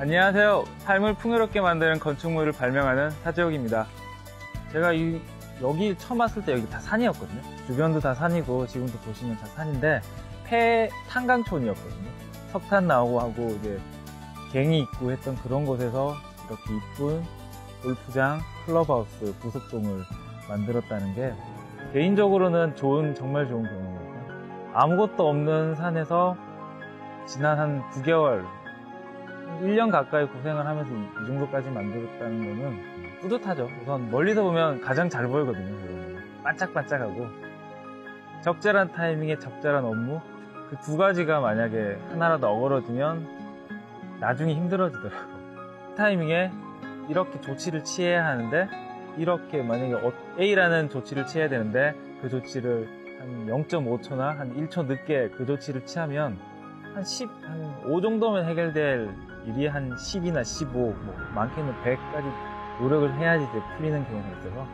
안녕하세요. 삶을 풍요롭게 만드는 건축물을 발명하는 사재욱입니다. 제가 이, 여기 처음 왔을 때 여기 다 산이었거든요. 주변도 다 산이고 지금도 보시면 다 산인데 폐 탄광촌이었거든요. 석탄 나오고 하고 이제 갱이 있고 했던 그런 곳에서 이렇게 이쁜 골프장, 클럽하우스, 부속동을 만들었다는 게 개인적으로는 좋은 정말 좋은 경험이었고 아무것도 없는 산에서 지난 한 9개월 1년 가까이 고생을 하면서 이 정도까지 만들었다는 거는 뿌듯하죠. 우선 멀리서 보면 가장 잘 보이거든요. 반짝반짝하고 적절한 타이밍에 적절한 업무 그 두 가지가 만약에 하나라도 어그러지면 나중에 힘들어지더라고. 타이밍에 이렇게 조치를 취해야 하는데 이렇게 만약에 어- A라는 조치를 취해야 되는데 그 조치를 한 0.5초나 한 1초 늦게 그 조치를 취하면 한 10, 한 5 정도면 해결될 일이 한 10이나 15, 뭐 많게는 100까지 노력을 해야지 이제 풀리는 경우가 있어서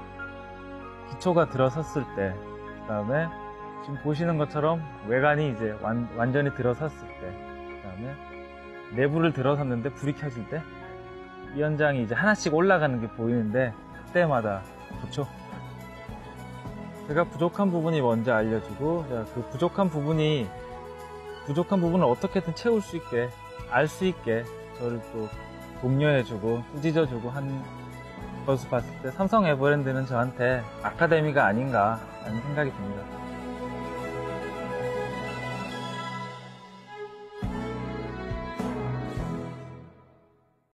기초가 들어섰을 때, 그 다음에 지금 보시는 것처럼 외관이 이제 완, 완전히 들어섰을 때, 그 다음에 내부를 들어섰는데 불이 켜질 때, 이 현장이 이제 하나씩 올라가는 게 보이는데 그때마다 좋죠. 제가 부족한 부분이 뭔지 알려주고 그 부족한 부분이 부족한 부분을 어떻게든 채울 수 있게 알 수 있게 저를 또 독려해주고 꾸짖어주고 한 것을 봤을 때 삼성 에버랜드는 저한테 아카데미가 아닌가 라는 생각이 듭니다.